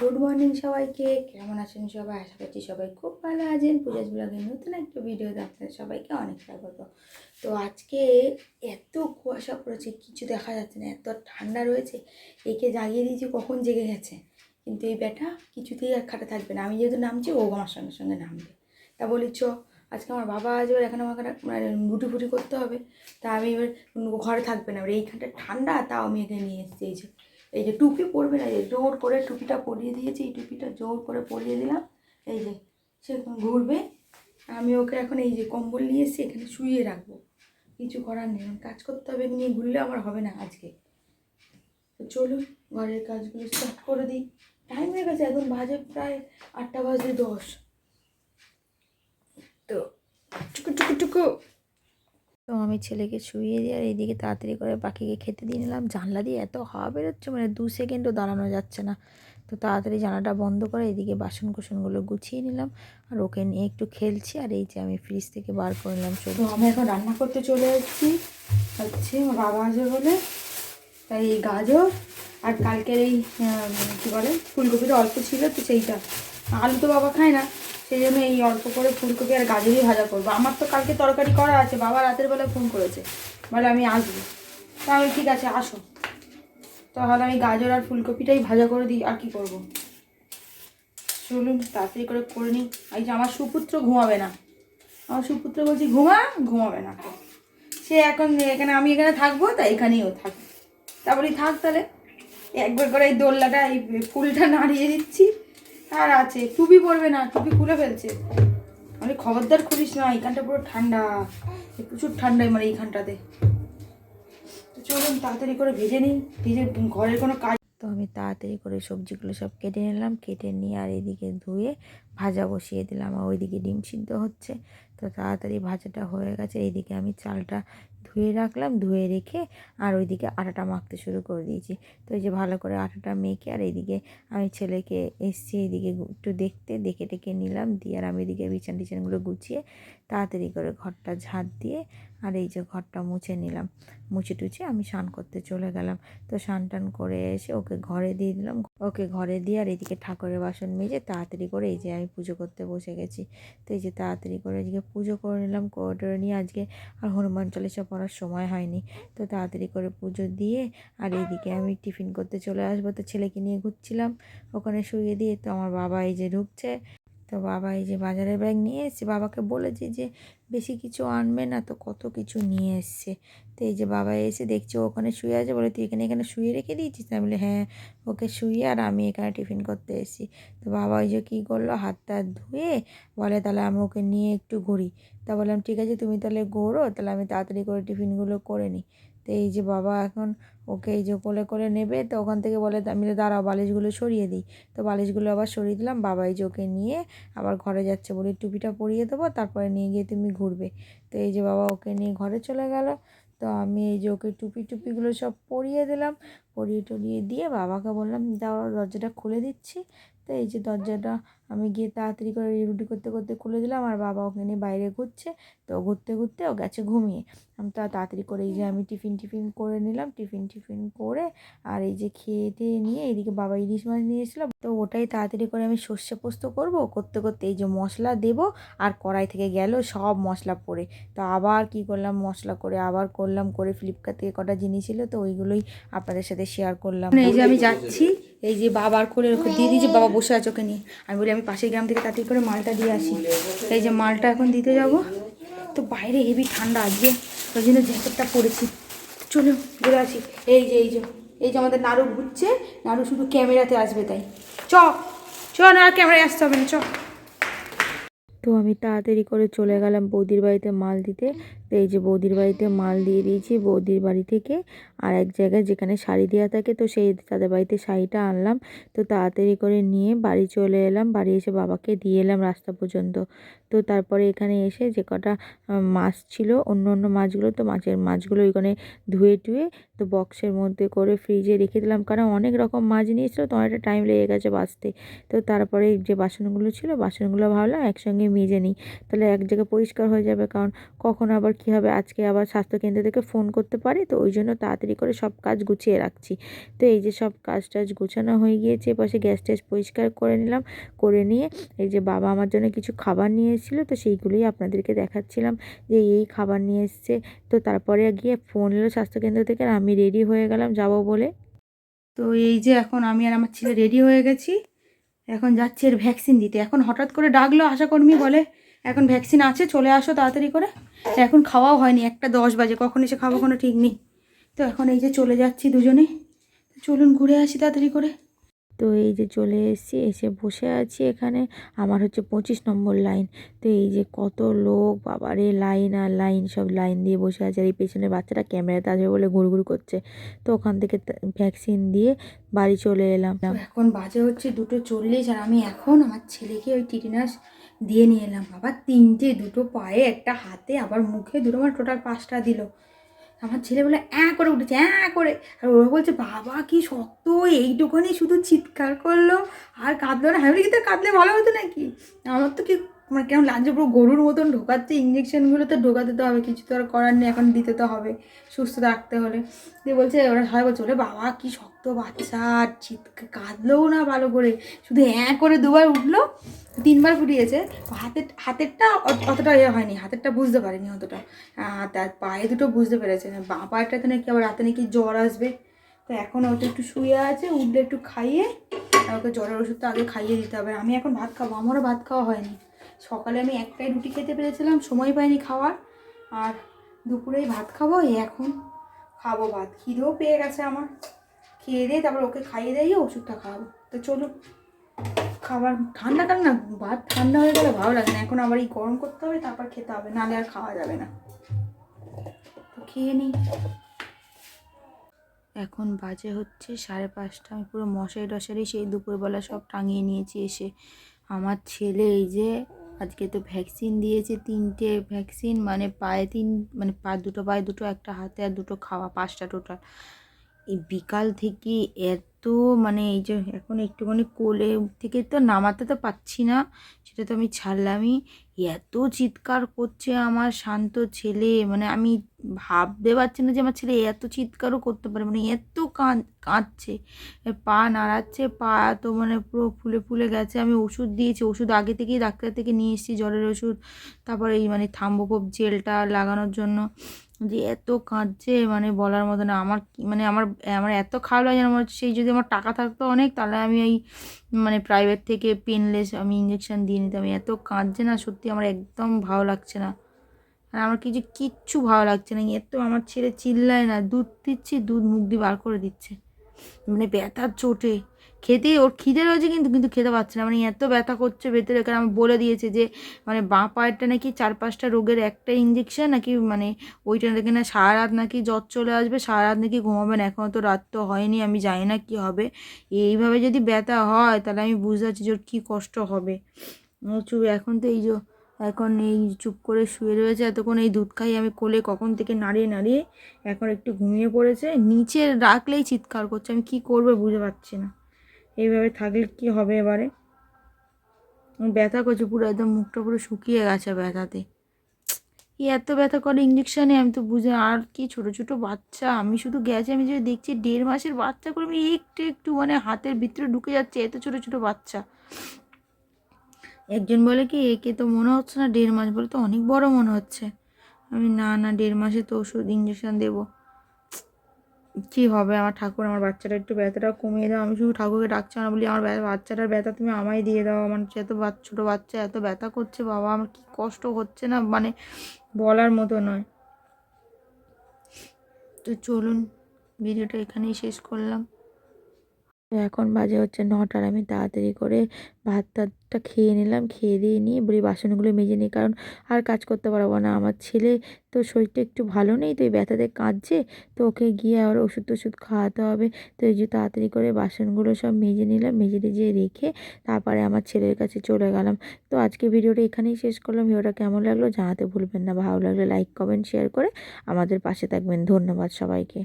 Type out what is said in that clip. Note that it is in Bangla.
গুড মর্নিং সবাইকে। কেমন আছেন সবাই? আশা করছি সবাই খুব ভালো আছেন। পূজাজ ব্লগের নতুন একটা ভিডিওতে আপনাদের সবাইকে অনেক স্বাগত। তো আজকে এত কুয়াশা পড়েছে, কিছু দেখা যাচ্ছে না, এত ঠান্ডা রয়েছে, একে জাগিয়ে দিয়েছি কখন জেগে গেছে। কিন্তু এই ব্যাটা কিছুতেই আর খাটা থাকবে না। আমি যেহেতু নামছি, ও আমার সঙ্গে সঙ্গে নামবে। তা বলি, চ, আজকে আমার বাবা আসবে এখন আমাকে মানে রুটি ফুটি করতে হবে। তা আমি এবার ঘরে থাকবে না। এবার এইখানটা ঠান্ডা, তাও আমি এখানে নিয়ে এসেছি, এই যে। এই যে টুপি পরবে না যে জোর করে টুপিটা পরিয়ে দিয়েছি, এই টুপিটা জোর করে পরিয়ে দিলাম। এই যে সে এখন ঘুরবে, আমি ওকে এখন এই যে কম্বল নিয়ে এসে এখানে শুয়ে রাখব। কিছু করার নেই কাজ করতে হবে, নিয়ে ঘুরলে আমার হবে না আজকে। তো চলুন, ঘরের কাজগুলো স্টার্ট করে দিই। টাইম হয়ে গেছে, এখন বাজে প্রায় আটটা বাজে দশ। তো টুকু টুকু টুকু। তো আমি ছেলেকে শুইয়ে দিয়ে আর এইদিকে তাড়াতাড়ি করে পাখিকে খেতে দিয়ে নিলাম। জানলা দিয়ে এত হাওয়া বেরোচ্ছে মানে দু সেকেন্ডও দাঁড়ানো যাচ্ছে না। তো তাড়াতাড়ি জানাটা বন্ধ করে এদিকে বাসন কুসনগুলো গুছিয়ে নিলাম আর ওকে নিয়ে একটু খেলছি আর এই যে আমি ফ্রিজ থেকে বার করে নিলাম তো আমি এখন রান্না করতে চলে এসেছি। হচ্ছে আমার বাবা আসবে বলে। তাই এই গাজর আর কালকের এই কী বলে, ফুলকপিটা অল্প ছিল তো সেইটা। আলু তো বাবা খায় না। সেই জন্য এই অল্প করে ফুলকপি আর গাজরই ভাজা করব। আমার তো কালকে তরকারি করা আছে, বাবা রাতের বেলা ফোন করেছে। বলে আমি আসব। তা আমি ঠিক আছে, আসো। তাহলে আমি গাজর আর ফুলকপিটাই ভাজা করে দিই, আর কি করব? চলুন, তাড়াতাড়ি করে করে নিই। এই যে আমার সুপুত্র ঘুমাবে না। আমার সুপুত্র বলছি, ঘুমা? ঘুমাবে না। সে এখন এখানে, আমি এখানে থাকব তাই এখানেই ও থাকবে তারপরে থাক তাহলে। একবার করে এই দোল্লাটা এই ফুলটা নাড়িয়ে দিচ্ছি। আর আছে। টুপি পরবে না, টুপি খুলে ফেলছে। মানে খবরদার খুলিস না, এইখানটা পুরো ঠান্ডা। প্রচুর ঠান্ডায় মানে এইখানটাতে। তো চলুন তাড়াতাড়ি করে ভেজে নিই। ভেজে ঘরের কোনো কাজ তো আমি তাড়াতাড়ি করে সবজিগুলো সব কেটে নিলাম। কেটে নিয়ে আর এদিকে ধুয়ে ভাজা বসিয়ে দিলাম। আর ওইদিকে ডিম সিদ্ধ হচ্ছে। তো তাড়াতাড়ি ভাজাটা হয়ে গেছে। এইদিকে আমি চালটা ধুয়ে রাখলাম, ধুয়ে রেখে আর ওইদিকে আটাটা মাখতে শুরু করে দিয়েছি। তো এই যে ভালো করে আটাটা মেখে আর এইদিকে আমি ছেলেকে এসছি, এইদিকে একটু দেখতে, দেখে টেকে নিলাম দিয়ে আর আমি এদিকে বিছান টিছানগুলো গুছিয়ে তাড়াতাড়ি করে ঘরটা ঝাঁট দিয়ে আর এই যে ঘরটা মুছে নিলাম। মুছে টুছে আমি স্নান করতে চলে গেলাম। তো স্নান টান করে এসে ওকে ঘরে দিয়ে দিলাম। ওকে ঘরে দিয়ে আর এদিকে ঠাকুরের বাসন মেজে তাড়াতাড়ি করে এই যে আমি পুজো করতে বসে গেছি। তো এই যে তাড়াতাড়ি করে এদিকে পুজো করে নিলাম, করে নিয়ে আজকে আর হনুমান চল্লিশা পড়ার সময় হয়নি। তো তাড়াতাড়ি করে পুজো দিয়ে আর এইদিকে আমি টিফিন করতে চলে আসব। তো ছেলেকে নিয়ে ঘুরছিলাম, ওখানে শুয়ে দিয়ে তো আমার বাবা এই যে ঢুকছে তো বাবা এই যে বাজারের ব্যাগ নিয়ে এসছে, বাবাকে বলেছি যে বেশি কিছু আনবে না তো কত কিছু নিয়ে এসছে। তো এই যে বাবা এসে দেখছে ওখানে শুয়ে আছে, বলে তুই এখানে এখানে শুয়ে রেখে দিয়েছিস? না বলে হ্যাঁ ওকে শুয়ে আর আমি এখানে টিফিন করতে এসেছি। তো বাবা ওই যে কী করল, হাতটা ধুয়ে বলে, তাহলে আমি ওকে নিয়ে একটু ঘুরি। তা বললাম, ঠিক আছে, তুমি তাহলে ঘোরো, তাহলে আমি তাড়াতাড়ি করে টিফিনগুলো করে নিই। তো এই যে বাবা এখন ওকে এই যে কোলে কোলে নেবে, তো ওখান থেকে বলে, আমি দাঁড়াও, বালিশগুলো সরিয়ে দিই। তো বালিশগুলো আবার সরিয়ে দিলাম, বাবা এই যে ওকে নিয়ে আবার ঘরে যাচ্ছে বলি টুপিটা পরিয়ে দেবো, তারপরে নিয়ে গিয়ে তুমি ঘুরবে। তো এই যে বাবা ওকে নিয়ে ঘরে চলে গেল, তো আমি এই যে ওকে টুপি টুপিগুলো সব পরিয়ে দিলাম, পরিয়ে টরিয়ে দিয়ে বাবাকে বললাম, দাও, দরজাটা খুলে দিচ্ছি। তো এই যে দরজাটা আমি গিয়ে তাড়াতাড়ি করে রুটি করতে করতে খুলে দিলাম আর বাবা ওকে নিয়ে বাইরে ঘুরছে। তো ঘুরতে ঘুরতে ও গেছে ঘুমিয়ে। আমি তা তাড়াতাড়ি করে এই যে আমি টিফিন টিফিন করে নিলাম। টিফিন টিফিন করে আর এই যে খেয়ে টেয়ে নিয়ে এইদিকে বাবা ইলিশ মাছ নিয়ে এসেছিল। তো ওটাই তাড়াতাড়ি করে আমি সর্ষে পোস্ত করব। করতে করতে এই যে মশলা দেব আর কড়াই থেকে গেল সব মশলা পড়ে। তো আবার কি করলাম? মশলা করে আবার করলাম, করে ফ্লিপকার্ট থেকে কটা জিনিস ছিল তো ওইগুলোই আপনাদের সাথে শেয়ার করলাম। এই যে আমি যাচ্ছি। এই যে বাবার কোলে ওকে দিয়ে দিয়েছি, বাবা বসে আছে ওকে নিয়ে। আমি বলি, আমি পাশের গ্রাম থেকে তাড়াতাড়ি করে মালটা দিয়ে আসি। এই যে মালটা এখন দিতে যাব। তো বাইরে হেভি ঠান্ডা আজকে, ওই জন্য জ্যাকেটটা পরেছি। চলো ঘুরে আসি। এই যে এই যে এই যে আমাদের নাড়ু ঘুরছে। নাড়ু শুধু ক্যামেরাতে আসবে তাই। চ চ, না, ক্যামেরায় আসতে হবে না, চ। তো আমি তাড়াতাড়ি করে চলে গেলাম বৌদির বাড়িতে মাল দিতে। তো এই যে বৌদির বাড়িতে মাল দিয়ে দিয়েছি, বৌদির বাড়ি থেকে আর এক জায়গায় যেখানে শাড়ি দেওয়া থাকে, তো সেই তাদের বাড়িতে শাড়িটা আনলাম। তো তাড়াতাড়ি করে নিয়ে বাড়ি চলে এলাম, বাড়ি এসে বাবাকে দিয়ে এলাম রাস্তা পর্যন্ত। তো তারপরে এখানে এসে যে কটা মাছ ছিল, অন্য অন্য মাছগুলো, তো মাছের মাছগুলো ওইখানে ধুয়ে টুয়ে, তো বক্সের মধ্যে করে ফ্রিজে রেখে দিলাম। কারণ অনেক রকম মাছ নিয়েছিল, তো অনেকটা টাইম লেগে গেছে বাঁচতে। তো তারপরে যে বাসনগুলো ছিল, বাসনগুলো ভাবলাম একসঙ্গে মেজে নিই। তাহলে এক জায়গায় পরিষ্কার হয়ে যাবে, কারণ কখন আবার কী হবে? আজকে আবার স্বাস্থ্যকেন্দ্র থেকে ফোন করতে পারে, তো ওই জন্য তাড়াতাড়ি করে সব কাজ গুছিয়ে রাখছি। তো এই যে সব কাজ টাজ গোছানো হয়ে গিয়েছে পাশে গ্যাস ট্যাস পরিষ্কার করে নিলাম, করে নিয়ে এই যে বাবা আমার জন্য কিছু খাবার নিয়ে এসেছিল, তো সেইগুলোই আপনাদেরকে দেখাচ্ছিলাম যে এই খাবার নিয়ে এসছে। তো তারপরে গিয়ে ফোন এলো স্বাস্থ্যকেন্দ্র থেকে আর আমি রেডি হয়ে গেলাম যাব বলে। তো এই যে এখন আমি আর আমার ছেলে রেডি হয়ে গেছি, এখন যাচ্ছি এর ভ্যাকসিন দিতে। এখন হঠাৎ করে ডাকলো আশাকর্মী বলে এখন ভ্যাকসিন আছে, চলে আসো তাড়াতাড়ি করে। এখন খাওয়াও হয়নি, একটা দশ বাজে, কখন এসে খাব কোনো ঠিক নেই। তো এখন এই যে চলে যাচ্ছি দুজনে। চলুন ঘুরে আসি তাড়াতাড়ি করে। তো এই যে চলে এসেছি, এসে বসে আছি এখানে। আমার হচ্ছে পঁচিশ নম্বর লাইন। তো এই যে কত লোক, বাবারে, লাইন আর লাইন, সব লাইন দিয়ে বসে আছে। আর এই পেছনের বাচ্চাটা ক্যামেরাতে আসবে বলে ঘুরঘুর করছে। তো ওখান থেকে ভ্যাকসিন দিয়ে বাড়ি চলে এলাম। এখন বাজে হচ্ছে দুটো চল্লিশ, আর আমি এখন আমার ছেলেকে ওই টিটিনাস দিয়ে নিয়ে এলাম। বাবা, তিনটে দুটো পায়ে, একটা হাতে, আবার মুখে দুটো আমার টোটাল পাঁচটা দিল। আমার ছেলে বলে অ্যাঁ করে উঠেছে, অ্যাঁ করে। আর ওরা বলছে, বাবা, কি শক্ত, এইটুকুনি শুধু চিৎকার করল, আর কাঁদলো না। হ্যাঁ কিন্তু কাঁদলে ভালো হতো নাকি? আমার তো কি মানে কেমন লাগছে? পুরো গরুর মতন ঢোকাচ্ছে ইঞ্জেকশনগুলো তো ঢোকাতে তো হবে, কিছু তো আর করার নেই, এখন দিতে তো হবে, সুস্থ রাখতে হলে। দিয়ে বলছে, ওরা সবাই বলছে, ওরে বাবা, কি শক্ত বাচ্চা চিৎকার কাঁদলোও না ভালো করে। শুধু অ্যাঁ করে দুবার উঠল, তিনবার ফুটিয়েছে হাতের, হাতেরটা অতটা ইয়ে হয়নি, হাতেরটা বুঝতে পারেনি অতটা। তার পায়ে দুটো বুঝতে পেরেছে না বাঁ পায়েরটাতে নাকি আবার রাতে নাকি জ্বর আসবে। তো এখন ওটা একটু শুয়ে আছে, উঠলে একটু খাইয়ে, আর ওকে জ্বরের ওষুধটা আগে খাইয়ে দিতে হবে। আমি এখন ভাত খাব, আমারও ভাত খাওয়া হয়নি। সকালে আমি একটাই রুটি খেতে পেরেছিলাম, সময় পাইনি খাওয়ার। আর দুপুরেই ভাত খাব, এই এখন খাব ভাত। খিদেও পেয়ে গেছে আমার। খেয়ে দিয়ে তারপর ওকে খাইয়ে দিয়ে ওষুধটা খাওয়াবো। তো চলুন খাবার ঠান্ডা কাল না, ভাত ঠান্ডা হয়ে গেলে ভালো লাগে না। এখন আবার এই গরম করতে হবে, তারপর খেতে হবে, নাহলে আর খাওয়া যাবে না। তো খেয়ে নিই এখন বাজে হচ্ছে সাড়ে পাঁচটা, আমি পুরো মশারি টশারি সেই দুপুরবেলা সব টাঙিয়ে নিয়েছি এসে। আমার ছেলে এই যে আজকে তো ভ্যাকসিন দিয়েছে তিনটে ভ্যাকসিন মানে পায়ে তিন মানে পা দুটো, পায়ে দুটো, একটা হাতে আর দুটো, খাওয়া পাঁচটা টোটাল। এই বিকাল থেকে এত মানে এই যে এখন একটুখানি কোলে থেকে তো নামাতে তো পাচ্ছি না, সেটা তো আমি ছাড়লামই। এত চিৎকার করছে আমার শান্ত ছেলে মানে আমি ভাবতে পারছি না যে আমার ছেলে এত চিৎকারও করতে পারে মানে এত কাঁদ কাঁদছে। পা নাড়াচ্ছে, পা তো মানে পুরো ফুলে ফুলে গেছে। আমি ওষুধ দিয়েছি, ওষুধ আগে থেকেই ডাক্তার থেকে নিয়ে এসেছি জ্বরের ওষুধ, তারপরে এই মানে থাম্বোকোপ জেলটা লাগানোর জন্য। যে এত কাঁদছে মানে বলার মতো না। আমার মানে আমার আমার এত খারাপ লাগে আমার সেই যদি আমার টাকা থাকতো অনেক, তাহলে আমি এই মানে প্রাইভেট থেকে পেনলেস আমি ইঞ্জেকশান দিয়ে নিতাম। এত কাঁদছে না, সত্যি আমার একদম ভালো লাগছে না। আর আমার কিছু, কিচ্ছু ভালো লাগছে না। এত আমার ছেলে চিল্লায় না, দুধ দিচ্ছি, দুধ মুখ দিয়ে বার করে দিচ্ছে। মানে ব্যথার চোটে। খেতে, ওর খিদে রয়েছে কিন্তু কিন্তু খেতে পারছে না। মানে এত ব্যথা করছে ভেতরে। কারণ আমি বলে দিয়েছে যে মানে বাঁ পায়েরটা নাকি চার পাঁচটা রোগের একটা ইঞ্জেকশন নাকি মানে ওইটা দেখে না সারা রাত নাকি জ্বর চলে আসবে, সারা রাত নাকি ঘুমাবে না। এখনও তো রাত তো হয়নি, আমি জানি না কী হবে। এইভাবে যদি ব্যথা হয়, তাহলে আমি বুঝতে পারছি যে ওর কী কষ্ট হবে। চুপ এখন তো এই যে এখন এই চুপ করে শুয়ে রয়েছে, এতক্ষণ এই দুধ খাই আমি কোলে কখন থেকে নাড়িয়ে নাড়িয়ে এখন একটু ঘুমিয়ে পড়েছে, নিচে রাখলেই চিৎকার করছে, আমি কী করবে বুঝতে পারছি না। এইভাবে থাকলে কি হবে এবারে? ব্যথা করছে পুরো, একদম মুখটা পুরো শুকিয়ে গেছে ব্যথাতে। কি এত ব্যথা করে ইঞ্জেকশানে আমি তো বুঝে, আর কি ছোট ছোট বাচ্চা, আমি শুধু গেছে, আমি যে দেখছি দেড় মাসের বাচ্চা করে আমি একটু একটু মানে হাতের ভিতরে ঢুকে যাচ্ছে, এত ছোট ছোট বাচ্চা। একজন বলে কি, একে তো মনে হচ্ছে না দেড় মাস বলে তো অনেক বড় মনে হচ্ছে। আমি, না না, দেড় মাসে তো ওষুধ ইঞ্জেকশন দেবো। কী হবে? আমার ঠাকুর, আমার বাচ্চাটা একটু ব্যথাটা কমিয়ে দাও। আমি শুধু ঠাকুরকে ডাকছি না বলি, আমার বাচ্চাটার ব্যথা তুমি আমায় দিয়ে দাও। আমার এত ছোটো বাচ্চা এত ব্যথা করছে, বাবা, আমার কি কষ্ট হচ্ছে না? মানে বলার মতো নয়। তো চলুন, ভিডিওটা এখানেই শেষ করলাম। এখন বাজে হচ্ছে নটার, আমি তাড়াতাড়ি করে ভাত টাতটা খেয়ে নিলাম, খেয়ে দিয়ে নিয়ে বলি বাসনগুলো মেজে নিই, কারণ আর কাজ করতে পারব না। আমার ছেলে তো শরীরটা একটু ভালো নেই, তো এই ব্যথাতে কাঁদছে, তো ওকে গিয়ে আবার ওষুধ টষুধ খাওয়াতে হবে। তো এই যে তাড়াতাড়ি করে বাসনগুলো সব মেজে নিলাম, মেজে টেজে রেখে তারপরে আমার ছেলের কাছে চলে গেলাম। তো আজকে ভিডিওটা এখানেই শেষ করলাম। ভিডিওটা কেমন লাগল জানাতে ভুলবেন না। ভালো লাগলে লাইক, কমেন্ট, শেয়ার করে আমাদের পাশে থাকবেন। ধন্যবাদ সবাইকে।